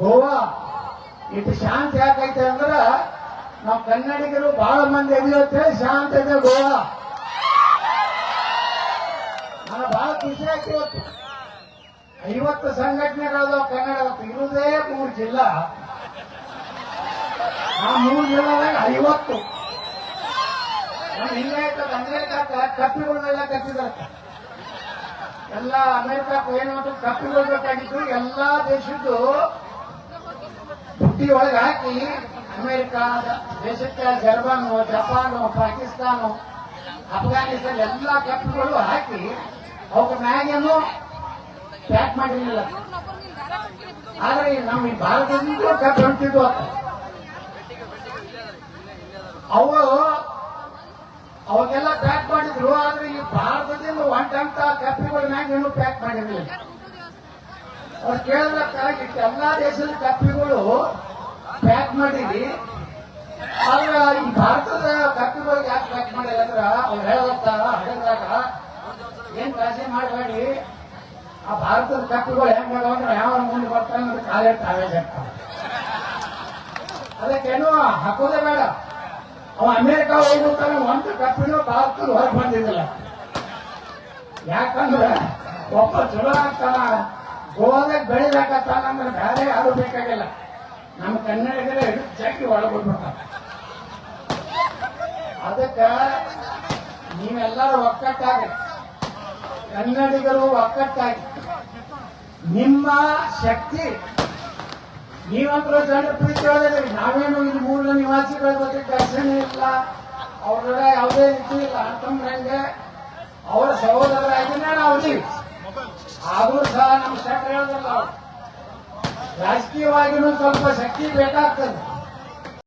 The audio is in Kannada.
ಗೋವಾ. ಇಟ್ಟು ಶಾಂತ ಯಾಕೈತೆ ಅಂದ್ರ ನಾವು ಕನ್ನಡಿಗರು ಬಹಳ ಮಂದಿ ಎಲ್ಲಿರುತ್ತೆ ಶಾಂತ ಇದೆ ಗೋವಾ. ನನಗೆ ಬಹಳ ಖುಷಿ ಆಯ್ತು ಇವತ್ತು. ಐವತ್ತು ಸಂಘಟನೆಗಳದಾವ ಕನ್ನಡ ಇರುವುದೇ ಮೂರು ಜಿಲ್ಲಾ. ಆ ಮೂರು ಜಿಲ್ಲಾದಾಗ ಐವತ್ತು. ಹಿಂಗೆ ಅಮೆರಿಕ ಕಪ್ಪಿಗಳನ್ನೆಲ್ಲ ಕಟ್ಟಿದಾರೆ ಎಲ್ಲ ಅಮೆರಿಕಕ್ಕೆ ಏನು ಕಪ್ಪಿಗಳು ಬೇಕಾಗಿತ್ತು. ಎಲ್ಲಾ ದೇಶದ್ದು ಬುಟ್ಟಿ ಒಳಗೆ ಹಾಕಿ, ಅಮೆರಿಕ, ದೇಶಕ್ಕೆ ಜರ್ಮನು, ಜಪಾನ್, ಪಾಕಿಸ್ತಾನ, ಅಫ್ಘಾನಿಸ್ತಾನ ಎಲ್ಲಾ ಕಪ್ಪುಗಳು ಹಾಕಿ ಅವ್ರ ಮ್ಯಾಗೇನು ಪ್ಯಾಕ್ ಮಾಡಿರಲಿಲ್ಲ. ಆದ್ರೆ ನಮ್ಮ ಈ ಭಾರತದಿಂದ ಕಪ್ಪು ಹೊಂಟಿದ್ವು ಅಂತ ಅವು ಅವಾಗೆಲ್ಲ ಪ್ಯಾಕ್ ಮಾಡಿದ್ರು, ಆದ್ರೆ ಈ ಭಾರತದಿಂದ ಒಂಟಂತ ಕಪ್ಪಿಗಳ ಮ್ಯಾಗ ಪ್ಯಾಕ್ ಮಾಡಿರಲಿಲ್ಲ. ಅವ್ರು ಕೇಳಬೇಕಾಗಿ ಎಲ್ಲಾ ದೇಶದ ಕಪ್ಪಿಗಳು ಮಾಡಿರಿ ಆದ್ರೆ ಈ ಭಾರತದ ಕಪ್ಪಿಗಳಿಗೆ ಯಾಕೆ ಕಟ್ ಮಾಡಿಲ್ಲ ಅಂದ್ರ ಅವ್ರು ಹೇಳತ್ತಾರ ಹೇಳಿದಾಗ ಏನ್ ಕಾಳಜಿ ಮಾಡಬೇಡಿ. ಆ ಭಾರತದ ಕಪ್ಪಿಗಳು ಹೆಂಗ ಅಂದ್ರೆ ಯಾವ ಮುಂದೆ ಬರ್ತಾರೆ ಅಂದ್ರೆ ಕಾಲೇ ತಾವೇ ಜಾಗ್ತಾವೆ ಅದಕ್ಕೇನು ಹಾಕೋದೇ ಬೇಡ. ಅವ ಅಮೆರಿಕ ಹೋಗ್ಬಿಡ್ತಾನೆ, ಒಂದು ಕಪ್ಪಿನೂ ಭಾರತದ ಹೊರಗೆ ಬಂದಿದ್ದಿಲ್ಲ. ಯಾಕಂದ್ರೆ ಒಬ್ಬ ಚಲೋ ಆಗ್ತಾನ ಗೋವಾದಾಗ ಬೆಳಿಲಾಕತ್ತಾನ ಅಂದ್ರೆ ಬೇರೆ ಯಾರು ಬೇಕಾಗಿಲ್ಲ. ನಮ್ಮ ಕನ್ನಡಿಗರ ಜಗ್ಗಿ ಒಳಗೊಂಡ್ಬಿಡ್ತಾರ ಅದಕ್ಕ ನೀವೆಲ್ಲರೂ ಒಕ್ಕಟ್ಟಾಗಿ, ಕನ್ನಡಿಗರು ಒಕ್ಕಟ್ಟಾಗಿ, ನಿಮ್ಮ ಶಕ್ತಿ ನೀವಂತರ ಜನರ ಪ್ರೀತಿ ನಾವೇನು ಇಲ್ಲಿ ಮೂಲ ನಿವಾಸಿಗಳ ಬಗ್ಗೆ ಘರ್ಷಣೆ ಇಲ್ಲ ಅವ್ರ ಯಾವುದೇ ರೀತಿ ಇಲ್ಲ. ಅಂತಂದ್ರಂಗೆ ಅವರ ಸಹೋದರರಾಗಿ ನಾವು ಇದೀವಿ. ಆದರೂ ಸಹ ನಮ್ಮ ಶಕ್ತಿ ಹೇಳೋದಿಲ್ಲ ಅವ್ರು ರಾಜಕೀಯವಾಗಿನೂ ಸ್ವಲ್ಪ ಶಕ್ತಿ ಬೇಕಾಗ್ತದೆ